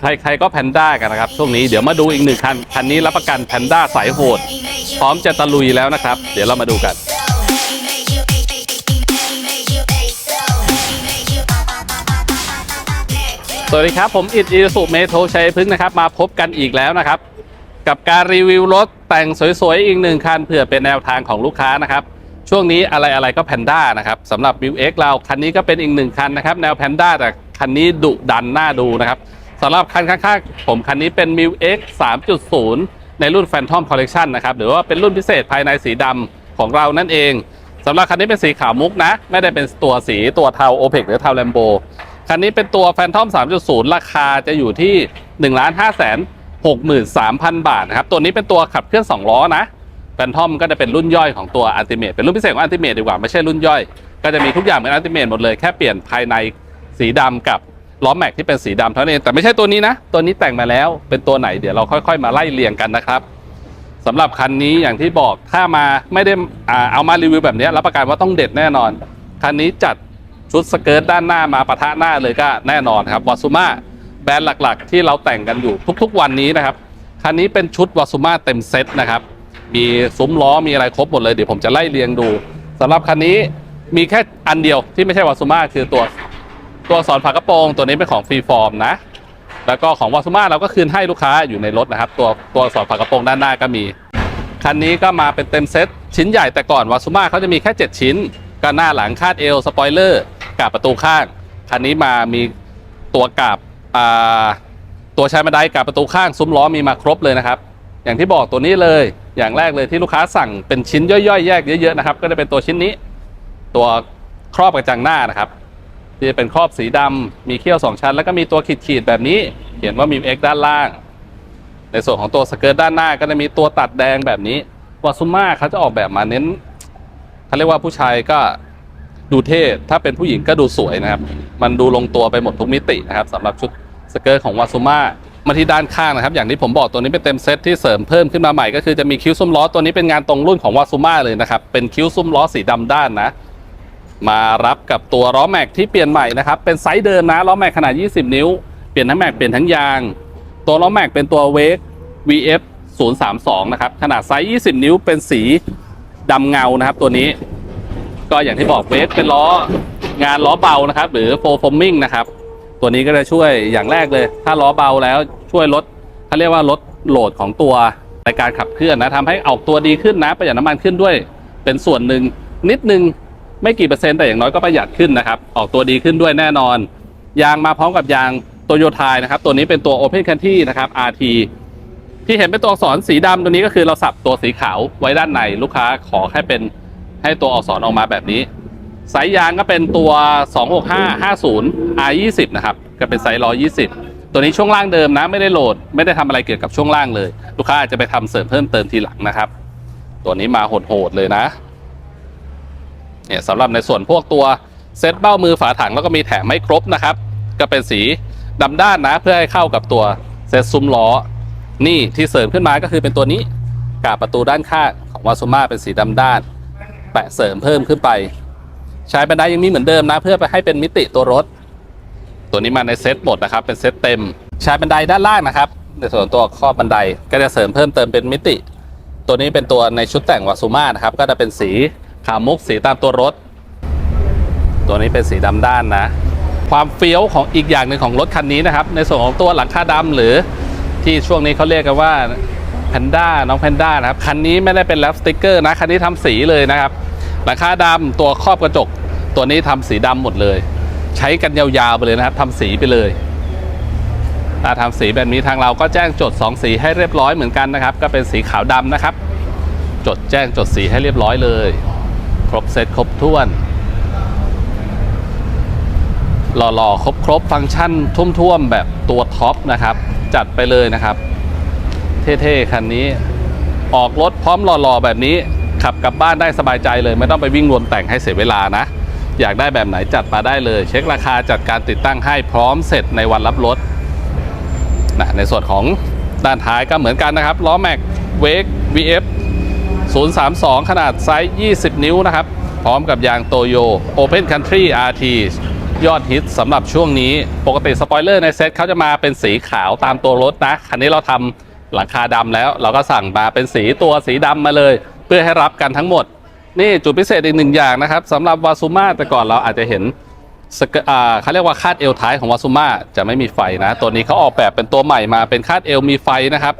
ใครๆก็แพนด้ากันนะครับช่วงนี้เดี๋ยวมาดูอีกหนึ่งคันคันนี้รับประกันแพนด้าสายโหด พร้อมจะตะลุยแล้วนะครับ เดี๋ยวเรามาดูกันสวัสดีครับ ผมอิดอีสุเมโทชัยพฤกษ์นะครับมาพบกันอีกแล้วนะครับ กับการรีวิวรถแต่งสวยๆ อีกหนึ่งคันเผื่อเป็นแนวทางของลูกค้านะครับ ช่วงนี้อะไรๆก็แพนด้านะครับสำหรับ m ิวเเราคันนี้ก็เป็นอีกหนึ่งคันนะครับ แนวแพนด้าแต่คันนี้ดุดันน่าดูนะครับ สำหรับคันข้างๆผมคันนี้เป็น m ิวเ3.0 ในรุ่น Phantom Collection นะครับ หรือว่าเป็นรุ่นพิเศษภายในสีดำของเรานั่นเองสำหรับคันนี้เป็นสีขาวมุกนะ ไม่ได้เป็นตัวสีตัวเทาโอเ c หรือเทาแลมโบคันนี้เป็นตัว Phantom 3.0 ราคาจะอยู่ที่ 1 5 63,000 บาทนะครับ ตัวนี้เป็นตัวขับเคลื่อน 2 ล้อนะ Phantom ก็จะเป็นรุ่นย่อยของตัว Ultimate เป็นรุ่นพิเศษของ Ultimate ดีกว่าไม่ใช่รุ่นย่อย ก็จะมีทุกอย่างเหมือน Ultimate หมดเลยแค่เปลี่ยนภายในสีดำกับ ล้อแม็กที่เป็นสีดำเท่านั้นเองแต่ไม่ใช่ตัวนี้นะ ตัวนี้แต่งมาแล้วเป็นตัวไหนเดี๋ยวเราค่อยๆ มาไล่เรียงกันนะครับสำหรับคันนี้อย่างที่บอกถ้ามาไม่ได้เอามารีวิวแบบนี้รับประกันว่าต้องเด็ดแน่นอน คันนี้จัดชุดสเกิร์ตด้านหน้ามาปะทะหน้าเลยก็แน่นอนครับวาซูมาแบรนด์หลักๆ ที่เราแต่งกันอยู่ทุกๆ วันนี้นะครับคันนี้เป็นชุดวาซูมาเต็มเซตนะครับมีซุ้มล้อมีอะไรครบหมดเลยเดี๋ยวผมจะไล่เรียงดูสำหรับคันนี้มีแค่อันเดียวที่ไม่ใช่วาซูมาคือตัว ตัวสอนฝากระโปรงตัวนี้เป็นของฟรีฟอร์มนะ แล้วก็ของวาซูมาเราก็คืนให้ลูกค้าอยู่ในรถนะครับ ตัวตัวสอนฝากระโปรงด้านหน้าก็มี คันนี้ก็มาเป็นเต็มเซ็ตชิ้นใหญ่แต่ก่อนวาซูมาเขาจะมีแค่ 7 ชิ้นก็หน้าหลังคาดเอวสปอยเลอร์กาบประตูข้าง คันนี้มามีตัวกาบตัวชายบันไดกาบประตูข้างซุ้มล้อมีมาครบเลยนะครับ อย่างที่บอกตัวนี้เลยอย่างแรกเลยที่ลูกค้าสั่งเป็นชิ้นย่อยๆ แยกเยอะๆนะครับ ก็จะเป็นตัวชิ้นนี้ ตัวครอบกระจังหน้านะครับ ที่จะเป็นครอบสีดำมีเขี้ยว 2 ชั้น แล้วก็มีตัวขีดๆแบบนี้ เขียนว่ามี X ด้านล่าง ในส่วนของตัวสเกิร์ตด้านหน้าก็จะมีตัวตัดแดงแบบนี้วาซูมาเขาจะออกแบบมาเน้นเขาเรียกว่าผู้ชายก็ดูเท่ถ้าเป็นผู้หญิงก็ดูสวยนะครับ มันดูลงตัวไปหมดทุกมิตินะครับสำหรับชุดสเกิร์ตของวาซูมามาที่ด้านข้างนะครับ อย่างที่ผมบอกตัวนี้เป็นเต็มเซตที่เสริมเพิ่มขึ้นมาใหม่ก็คือจะมีคิ้วซุ้มล้อตัวนี้เป็นงานตรงรุ่นของวาซูมาเลยนะครับ เป็นคิ้วซุ้มล้อสีดำด้านนะ มารับกับตัวล้อแม็กที่เปลี่ยนใหม่นะครับ เป็นไซส์เดิมนะล้อแม็กขนาด 20 นิ้ว เปลี่ยนทั้งแม็กเปลี่ยนทั้งยาง ตัวล้อแม็กเป็นตัวเวก VF 032 นะครับ ขนาดไซส์ 20 นิ้วเป็นสีดำเงานะครับ ตัวนี้ ก็อย่างที่บอกเวกเป็นล้องานล้อเบานะครับ หรือโฟฟอร์มิงนะครับ ตัวนี้ก็จะช่วยอย่างแรกเลย ถ้าล้อเบาแล้วช่วยลดเขาเรียกว่าลดโหลดของตัวในการขับเคลื่อนนะทำให้ออกตัวดีขึ้นนะประหยัดน้ำมันขึ้นด้วย เป็นส่วนหนึ่งนิดนึง ไม่กี่เปอร์เซ็นต์แต่อย่างน้อยก็ประหยัดขึ้นนะครับ ออกตัวดีขึ้นด้วยแน่นอน ยางมาพร้อมกับยางโตโยต้านะครับ ตัวนี้เป็นตัว Open Country นะครับ RT ที่เห็นเป็นตัวอักษรสีดำตัวนี้ก็คือเราสับตัวสีขาวไว้ด้านในลูกค้าขอแค่เป็นให้ตัวอักษรออกมาแบบนี้สายยางก็เป็นตัว 26550 R20 นะครับก็เป็นไซส์120 ตัวนี้ช่วงล่างเดิมนะไม่ได้โหลด ไม่ได้ทำอะไรเกี่ยวกับช่วงล่างเลย ลูกค้าอาจจะไปทำเสริมเพิ่มเติมทีหลังนะครับ ตัวนี้มาโหดๆเลยนะ เนี่ยสำหรับในส่วนพวกตัวเซตเบ้ามือฝาถังแล้วก็มีแถมไม่ครบนะครับ ก็เป็นสีดำด้านนะเพื่อให้เข้ากับตัวเซตซุ้มล้อ นี่ที่เสริมขึ้นมาก็คือเป็นตัวนี้กาบประตูด้านข้างของวาซูมาเป็นสีดำด้าน แปะเสริมเพิ่มขึ้นไป ใช้บันไดยังมีเหมือนเดิมนะ เพื่อไปให้เป็นมิติตัวรถ ตัวนี้มาในเซตหมดนะครับ เป็นเซตเต็ม ใช้บันไดด้านล่างนะครับ ในส่วนตัวครอบบันไดก็จะเสริมเพิ่มเติมเป็นมิติ ตัวนี้เป็นตัวในชุดแต่งวาซูมานะครับก็จะเป็นสี ขามุกสีตามตัวรถ ตัวนี้เป็นสีดำด้านนะ ความเฟี้ยวของอีกอย่างหนึ่งของรถคันนี้นะครับ ในส่วนของตัวหลังคาดำหรือที่ช่วงนี้เขาเรียกกันว่าแพนด้าน้องแพนด้านะครับ คันนี้ไม่ได้เป็นแรปสติกเกอร์นะ คันนี้ทำสีเลยนะครับ หลังคาดำตัวครอบกระจก ตัวนี้ทำสีดำหมดเลย ใช้กันยาวๆไปเลยนะครับทำสีไปเลยถ้าทำสีแบบนี้ทางเราก็แจ้งจด 2 สีให้เรียบร้อยเหมือนกันนะครับ ก็เป็นสีขาวดำนะครับ จดแจ้งจดสีให้เรียบร้อยเลย ครบเซตครบถ้วนหล่อๆ ครบๆ ฟังก์ชันทุ่มๆ แบบตัวท็อปนะครับ จัดไปเลยนะครับ เท่ๆ คันนี้ ออกรถพร้อมหล่อๆ แบบนี้ ขับกลับบ้านได้สบายใจเลย ไม่ต้องไปวิ่งรวมแต่งให้เสียเวลานะ อยากได้แบบไหนจัดมาได้เลย เช็คราคาจัดการติดตั้งให้พร้อมเสร็จในวันรับรถนะในส่วนของด้านท้ายก็เหมือนกันนะครับล้อแม็กเวก VF 032 ขนาดไซส์ 20 นิ้วนะครับ พร้อมกับยางโตโย Open Country RT ยอดฮิตสำหรับช่วงนี้ ปกติสปอยเลอร์ในเซ็ตเขาจะมาเป็นสีขาวตามตัวรถนะ คันนี้เราทำหลังคาดำแล้ว เราก็สั่งมาเป็นสีตัวสีดำมาเลย เพื่อให้รับกันทั้งหมด นี่จุดพิเศษอีกหนึ่งอย่างนะครับสำหรับวาซูมาแต่ก่อนเราอาจจะเห็นสเกอ่าเขาเรียกว่าคาดเอวท้ายของวาซูมาจะไม่มีไฟนะ ตัวนี้เขาออกแบบเป็นตัวใหม่มาเป็นคาดเอวมีไฟนะครับ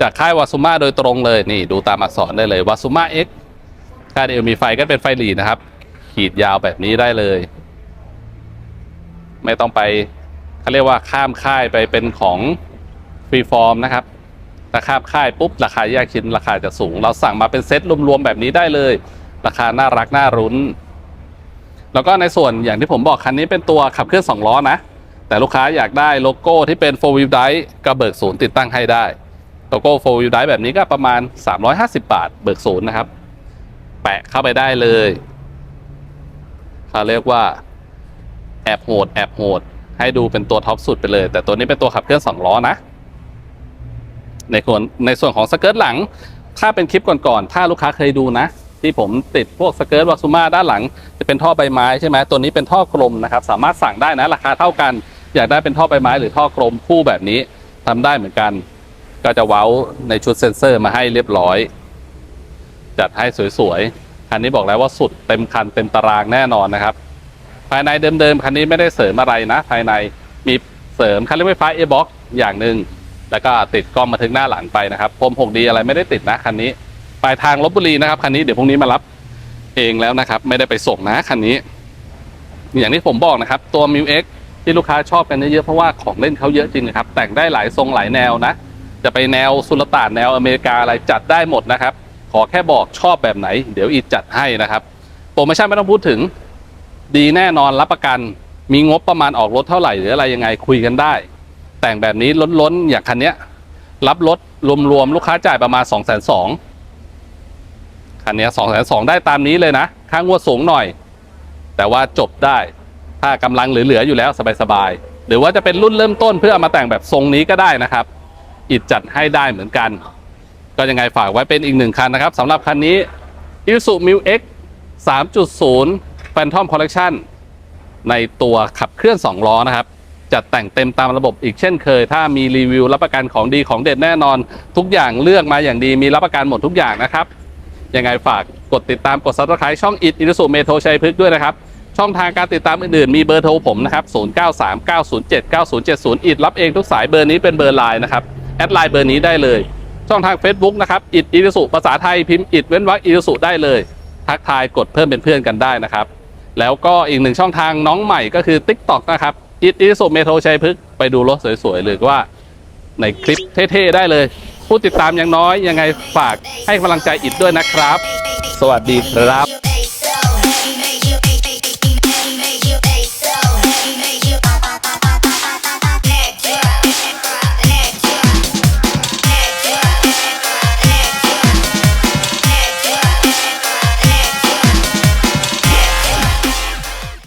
จากค่ายวาซูมาโดยตรงเลยนี่ดูตามอักษรได้เลยวาซูมา X คาเดเอวมีไฟก็เป็นไฟหลีนะครับ ขีดยาวแบบนี้ได้เลย ไม่ต้องไปเขาเรียกว่าข้ามค่ายไปเป็นของฟรีฟอร์มนะครับถ้าข้ามค่ายปุ๊บราคาแยกชิ้นราคาจะสูง เราสั่งมาเป็นเซ็ตรวมๆแบบนี้ได้เลย ราคาน่ารักน่ารุ้น แล้วก็ในส่วนอย่างที่ผมบอกคันนี้เป็นตัวขับเคลื่อน2ล้อนะแต่ลูกค้าอยากได้โลโก้ที่เป็น4 wheel drive ก็เบิกศูนย์ติดตั้งให้ได้ โลโก้4 wheel drive แบบนี้ก็ประมาณ 350 บาท เบิกศูนย์นะครับ แปะเข้าไปได้เลยเขาเรียกว่า แอบโหด แอบโหด ให้ดูเป็นตัวท็อปสุดไปเลย แต่ตัวนี้เป็นตัวขับเคลื่อน2ล้อนะ ในส่วนในส่วนของสเกิร์ตหลัง ถ้าเป็นคลิปก่อนๆ ถ้าลูกค้าเคยดูนะ ที่ผมติดพวกสเกิร์ตวาซูมาด้านหลัง จะเป็นท่อใบไม้ใช่ไหมตัวนี้เป็นท่อกลมนะครับ สามารถสั่งได้นะ ราคาเท่ากัน อยากได้เป็นท่อใบไม้หรือท่อกลมคู่แบบนี้ทำได้เหมือนกัน ก็จะเว้าในชุดเซ็นเซอร์มาให้เรียบร้อย จัดให้สวยๆ คันนี้บอกแล้วว่าสุดเต็มคันเต็มตารางแน่นอนนะครับ ภายในเดิมๆ คันนี้ไม่ได้เสริมอะไรนะ ภายในมีเสริมคันเร่งไฟฟ้า a b o x อย่างหนึ่งแล้วก็ติดกล้องมาถึงหน้าหลังไปนะครับพรม 6D อะไรไม่ได้ติดนะคันนี้ปลายทางลบบุรีนะครับคันนี้เดี๋ยวพรุ่งนี้มารับเองแล้วนะครับ ไม่ได้ไปส่งนะคันนี้ อย่างที่ผมบอกนะครับ ตัว m ิ X ที่ลูกค้าชอบกันเยอะๆเพราะว่าของเล่นเขาเยอะจริงนะครับ แต่งได้หลายทรงหลายแนวนะ จะไปแนวสุลต่านแนวอเมริกาอะไรจัดได้หมดนะครับ ขอแค่บอกชอบแบบไหน เดี๋ยวอีจัดให้นะครับโปรโมชั่นไม่ต้องพูดถึง ดีแน่นอนรับประกัน มีงบประมาณออกรถเท่าไหร่หรืออะไรยังไงคุยกันได้ แต่งแบบนี้ล้นๆอย่างคันเนี้ย รับรถรวมๆลูกค้าจ่ายประมาณ2องแสนสองคันเนี้สองแสนสองได้ตามนี้เลยนะค่างวดสูงหน่อย แต่ว่าจบได้ ถ้ากำลังเหลือๆอยู่แล้วสบายๆหรือว่าจะเป็นรุ่นเริ่มต้นเพื่อเอามาแต่งแบบทรงนี้ก็ได้นะครับ อิดจัดให้ได้เหมือนกัน ก็ยังไงฝากไว้เป็นอีกหนึ่งคันนะครับสำหรับคันนี้ Isuzu Mu X 3.0 Phantom Collection ในตัวขับเคลื่อน 2 ล้อนะครับ จัดแต่งเต็มตามระบบอีกเช่นเคย ถ้ามีรีวิวรับประกันของดีของเด็ดแน่นอน ทุกอย่างเลือกมาอย่างดีมีรับประกันหมดทุกอย่างนะครับ ยังไงฝากกดติดตามกด subscribe ช่องอิ i อินุสุเมโทชัยพฤกษ์ด้วยนะครับ ช่องทางการติดตามอื่นๆ มีเบอร์โทรผมนะครับ 0939079070 อิดรับเองทุกสายเบอร์นี้เป็นเบอร์ไลน์นะครับ แอดไลน์เบอร์นี้ได้เลย ช่องทาง Facebook นะครับอิดอินุสุภาษาไทยพิมพ์อิดเว้นวรรคอินุสุได้เลย ทักทายกดเพิ่มเป็นเพื่อนกันได้นะครับ แล้วก็อีกหนึ่งช่องทางน้องใหม่ก็คือ TikTok นะครับอิดอิสุเมโทชัยพฤกษ์ไปดูรถสวยๆหรือว่าในคลิปเท่ๆได้เลย ผู้ติดตามยังน้อยยังไงฝากให้กำลังใจอิดด้วยนะครับ สวัสดีครับ